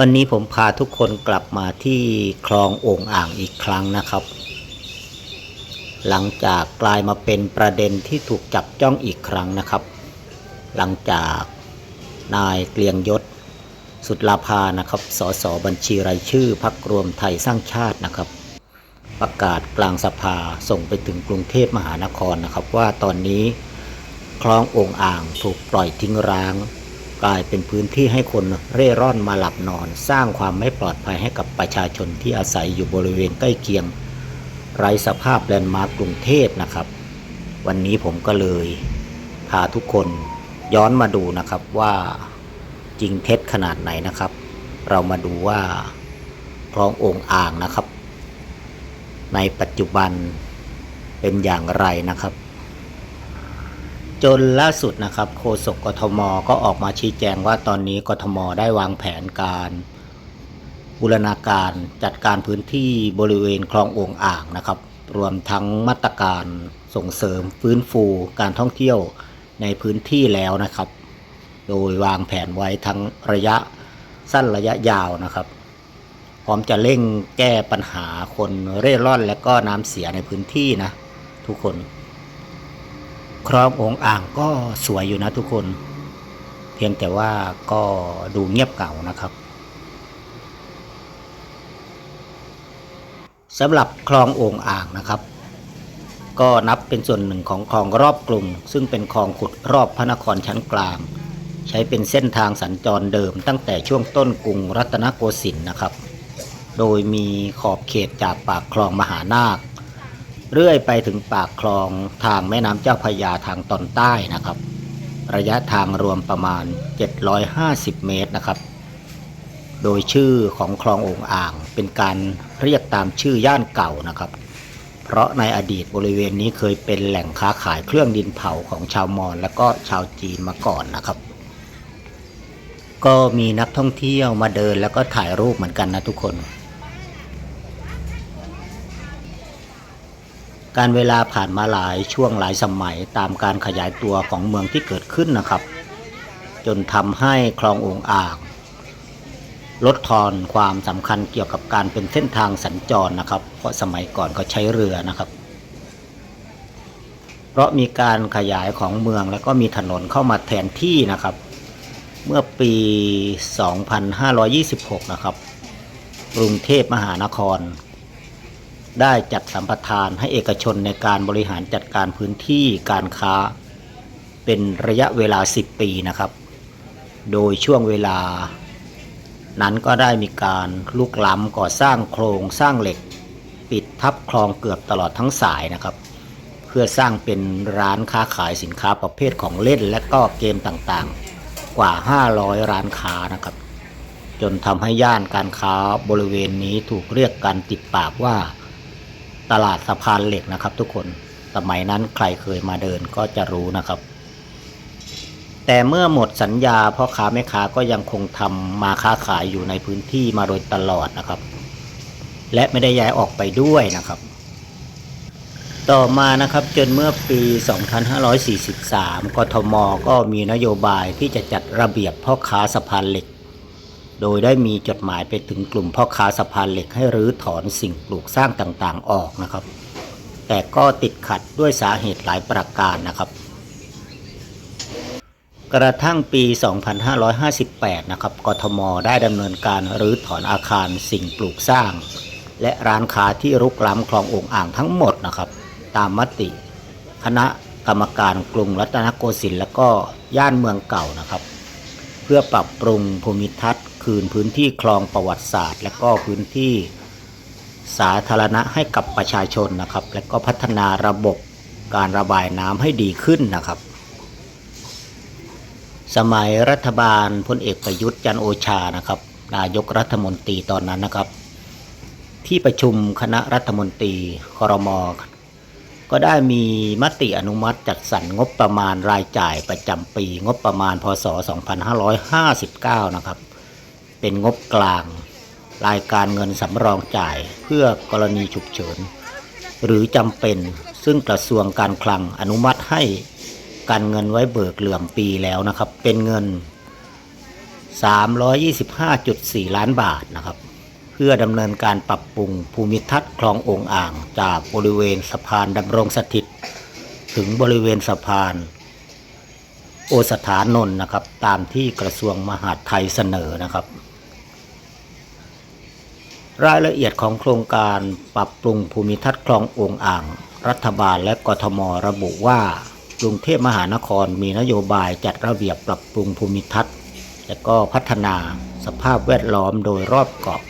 วันนี้ผมพาทุกคนกลับมาที่คลองโอ่งอ่างอีกครั้งนะครับ หลังจากกลายมาเป็นประเด็นที่ถูกจับจ้องอีกครั้งนะครับ หลังจากนายเกลียงยศ สุดลาภานะครับ สสบัญชีรายชื่อพักรวมไทยสร้างชาตินะครับ ประกาศกลางสภาส่งไปถึงกรุงเทพมหานครนะครับ ว่าตอนนี้คลองโอ่งอ่างถูกปล่อยทิ้งร้าง กลายเป็นพื้นที่ให้คนเร่ร่อนมาหลับนอน สร้างความไม่ปลอดภัยให้กับประชาชนที่อาศัยอยู่บริเวณใกล้เคียง ไร้สภาพแลนด์มาร์กกรุงเทพนะครับ วันนี้ผมก็เลยพาทุกคนย้อนมาดูนะครับว่าจริงเท็จขนาดไหนนะครับ เรามาดูว่าคลององอ่างนะครับ ในปัจจุบันเป็นอย่างไรนะครับ จนล่าสุดนะครับโฆษกกทมก็ออกมาชี้แจงว่าตอนนี้กทมได้วางแผนการบูรณาการจัดการพื้นที่บริเวณคลองโอ่งอ่างนะครับ รวมทั้งมาตรการส่งเสริมฟื้นฟูการท่องเที่ยวในพื้นที่แล้วนะครับ โดยวางแผนไว้ทั้งระยะสั้นระยะยาวนะครับ พร้อมจะเร่งแก้ปัญหาคนเร่ร่อนและก็น้ำเสียในพื้นที่นะ ทุกคน คลององอ่างก็สวยอยู่นะทุกคน เพียงแต่ว่าก็ดูเงียบเก่านะครับสำหรับคลองโอ่งอ่างนะครับ ก็นับเป็นส่วนหนึ่งของคลองรอบกรุงซึ่งเป็นคลองขุดรอบพระนครชั้นกลาง ใช้เป็นเส้นทางสัญจรเดิมตั้งแต่ช่วงต้นกรุงรัตนโกสินทร์นะครับ โดยมีขอบเขตจากปากคลองมหานาค เรื่อยไปถึงปากคลองทางแม่น้ำเจ้าพยาทางตอนใต้นะครับ ระยะทางรวมประมาณ 750 เมตรนะครับ โดยชื่อของคลององอ่างเป็นการเรียกตามชื่อย่านเก่านะครับ เพราะในอดีตบริเวณนี้เคยเป็นแหล่งค้าขายเครื่องดินเผาของชาวมอญและก็ชาวจีนมาก่อนนะครับ ก็มีนักท่องเที่ยวมาเดินแล้วก็ถ่ายรูปเหมือนกันนะทุกคน การเวลาผ่านมาหลายช่วงหลายสมัยตามการขยายตัวของเมืองที่เกิดขึ้นนะครับ จนทำให้คลององอ่าง ลดทอนความสำคัญเกี่ยวกับการเป็นเส้นทางสัญจรนะครับ เพราะสมัยก่อนก็ใช้เรือนะครับ เพราะมีการขยายของเมืองแล้วก็มีถนนเข้ามาแทนที่นะครับ เมื่อปี 2526 นะครับกรุงเทพมหานคร ได้จัดสัมปทานให้เอกชนในการบริหารจัดการพื้นที่การค้า เป็นระยะเวลา 10 ปีนะครับ โดยช่วงเวลา นั้นก็ได้มีการลุกล้ำก่อสร้างโครงสร้างเหล็ก ปิดทับคลองเกือบตลอดทั้งสายนะครับ เพื่อสร้างเป็นร้านค้าขายสินค้าประเภทของเล่น และก็เกมต่างๆ กว่า 500 ร้านค้านะครับ จนทำให้ย่านการค้าบริเวณนี้ถูกเรียกกันติดปากว่า ตลาดสะพานเหล็กนะครับ ทุกคนสมัยนั้นใครเคยมาเดินก็จะรู้นะครับ แต่เมื่อหมดสัญญาพ่อค้าแม่ค้าก็ยังคงทำมาค้าขายอยู่ในพื้นที่มาโดยตลอดนะครับ และไม่ได้ย้ายออกไปด้วยนะครับ ต่อมานะครับจนเมื่อปี 2543 กทม ก็มีนโยบายที่จะจัดระเบียบพ่อค้าสะพานเหล็ก โดยได้มีจดหมายไปถึงกลุ่มพ่อค้าสะพานเหล็กให้รื้อถอนสิ่งปลูกสร้างต่างๆออกนะครับ แต่ก็ติดขัดด้วยสาเหตุหลายประการนะครับ กระทั่งปี 2558 นะครับ กทม ได้ดำเนินการรื้อถอนอาคารสิ่งปลูกสร้าง และร้านค้าที่รุกล้ำคลององอ่างทั้งหมดนะครับ ตามมติคณะกรรมการกรุงรัตนโกสินทร์และก็ย่านเมืองเก่านะครับ เพื่อปรับปรุงภูมิทัศน์ คืนพื้นที่คลองประวัติศาสตร์ และก็พื้นที่สาธารณะให้กับประชาชนนะครับ และก็พัฒนาระบบการระบายน้ำให้ดีขึ้นนะครับ สมัยรัฐบาลพลเอกประยุทธ์จันโอชานะครับ นายกรัฐมนตรีตอนนั้นนะครับ ที่ประชุมคณะรัฐมนตรีครมก็ได้มีมติอนุมัติจัดสรรงบประมาณรายจ่ายประจำปีงบประมาณพศ 2559 นะครับ เป็นงบกลาง รายการเงินสำรองจ่ายเพื่อกรณีฉุกเฉิน หรือจำเป็นซึ่งกระทรวงการคลังอนุมัติให้การเงินไว้เบิกเหลื่อมปีแล้วนะครับ เป็นเงิน 325.4 ล้านบาทนะครับ เพื่อดำเนินการปรับปรุงภูมิทัศน์คลององอ่าง จากบริเวณสะพานดำรงสถิต ถึงบริเวณสะพานโอสถานนท์นะครับ ตามที่กระทรวงมหาดไทยเสนอนะครับ รายละเอียดของโครงการปรับปรุงภูมิทัศน์คลององอ่าง รัฐบาลและกทมระบุว่ากรุงเทพมหานครมีนโยบายจัดระเบียบปรับปรุงภูมิทัศน์ และก็พัฒนาสภาพแวดล้อมโดยรอบเกาะ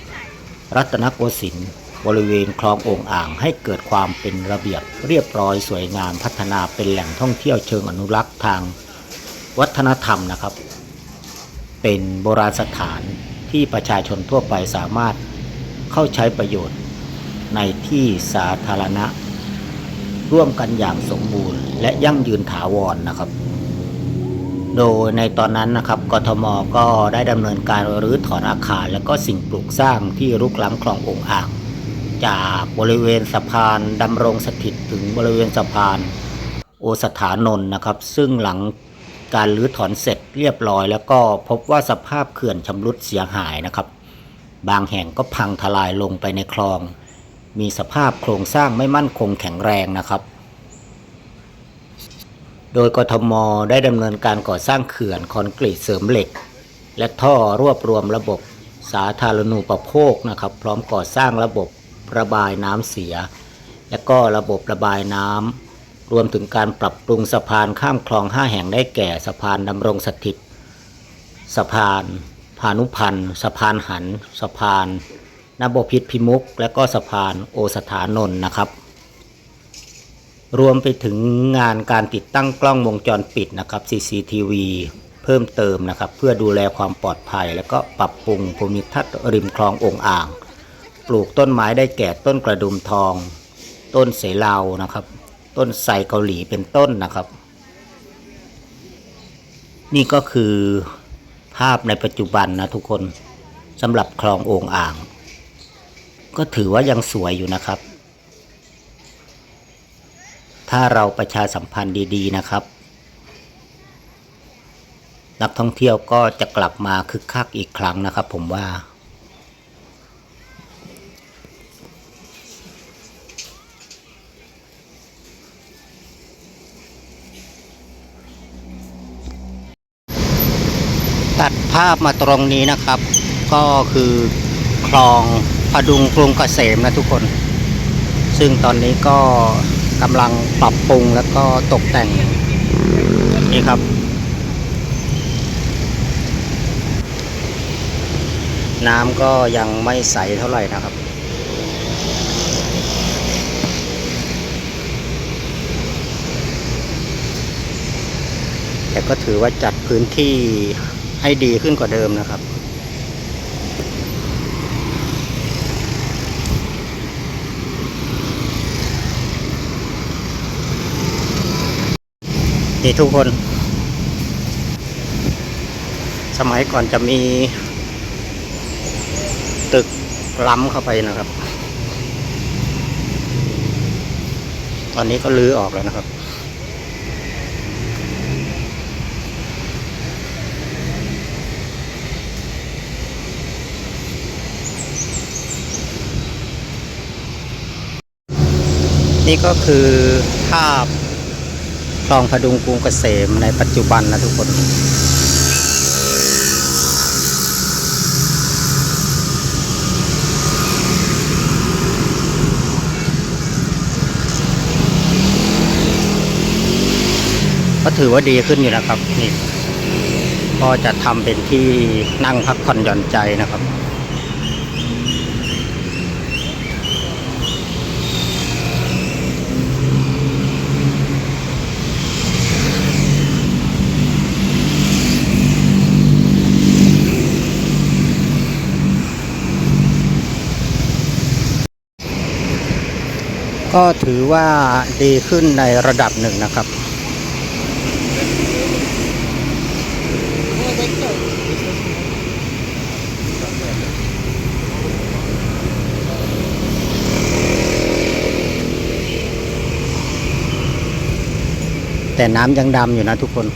รัตนโกสินทร์บริเวณคลององอ่างให้เกิดความเป็นระเบียบเรียบร้อยสวยงามพัฒนาเป็นแหล่งท่องเที่ยวเชิงอนุรักษ์ทางวัฒนธรรมนะครับ เป็นโบราณสถานที่ประชาชนทั่วไปสามารถ เข้าใช้ประโยชน์ในที่สาธารณะ ร่วมกันอย่างสมบูรณ์ และยั่งยืนถาวรนะครับ โดยในตอนนั้นนะครับกทมก็ได้ดำเนินการรื้อถอนอาคาร และก็สิ่งปลูกสร้างที่รุกล้ำคลององอ่าง จากบริเวณสะพานดำรงสถิตถึงบริเวณสะพานโอสถานนท์นะครับ ซึ่งหลังการรื้อถอนเสร็จเรียบร้อย แล้วก็พบว่าสภาพเขื่อนชำรุดเสียหายนะครับ บางแห่งก็พังทลายลงไปในคลอง มีสภาพโครงสร้างไม่มั่นคงแข็งแรงนะครับ โดยกทมได้ดำเนินการก่อสร้างเขื่อนคอนกรีตเสริมเหล็ก และท่อรวบรวมระบบสาธารณูปโภคนะครับ พร้อมก่อสร้างระบบระบายน้ำเสีย และก็ระบบระบายน้ำรวมถึงการปรับปรุงสะพานข้ามคลองห้าแห่งได้แก่สะพานดำรงสถิตสะพาน พานุพันธ์สะพานหัน สะพานนบพิษพิมุก และก็สะพานโอสถานนท์นะครับ รวมไปถึงงานการติดตั้งกล้องวงจรปิดนะครับ CCTV เพิ่มเติมนะครับ เพื่อดูแลความปลอดภัย และก็ปรับปรุงภูมิทัศน์ริมคลององอ่าง ปลูกต้นไม้ได้แก่ต้นกระดุมทอง ต้นเสลานะครับ ต้นไทรเกาหลีเป็นต้นนะครับ นี่ก็คือ ภาพในปัจจุบันนะทุกคนสำหรับคลององอ่าง ก็ถือว่ายังสวยอยู่นะครับ ถ้าเราประชาสัมพันธ์ดี ๆ นะครับ นักท่องเที่ยวก็จะกลับมาคึกคักอีกครั้งนะครับ ผมว่า ตัดภาพมาตรงนี้นะครับ ก็คือคลองพดุงกรุงเกษมนะทุกคน ซึ่งตอนนี้ก็กำลังปรับปรุงแล้วก็ตกแต่งนี่ครับ น้ำก็ยังไม่ใสเท่าไหร่นะครับแต่ก็ถือว่าจัดพื้นที่ ให้ดีขึ้นกว่าเดิมนะครับ นี่ทุกคน สมัยก่อนจะมี ตึกล้ำเข้าไปนะครับ ตอนนี้ก็ลื้อออกแล้วนะครับ นี่ก็คือภาพคลองพดุงกรุงเกษมในปัจจุบันนะทุกคน ก็ถือว่าดีขึ้นอยู่นะครับนี่ก็จะทำเป็นที่นั่งพักผ่อนหย่อนใจนะครับ ก็ถือว่าดีขึ้นในระดับหนึ่งนะครับ แต่น้ำยังดำอยู่นะทุกคน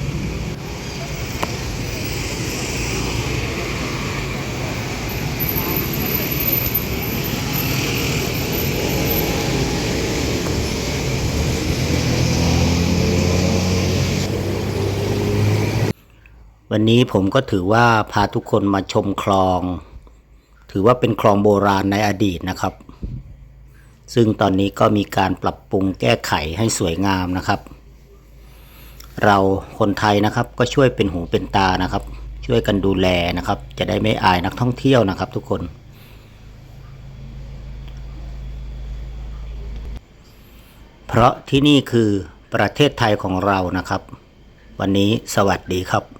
วันนี้ผมก็ถือว่าพาทุกคนมาชมคลอง ถือว่าเป็นคลองโบราณในอดีตนะครับ ซึ่งตอนนี้ก็มีการปรับปรุงแก้ไขให้สวยงามนะครับ เราคนไทยนะครับก็ช่วยเป็นหูเป็นตานะครับ ช่วยกันดูแลนะครับ จะได้ไม่อายนักท่องเที่ยวนะครับ ทุกคน เพราะที่นี่คือประเทศไทยของเรานะครับ วันนี้สวัสดีครับ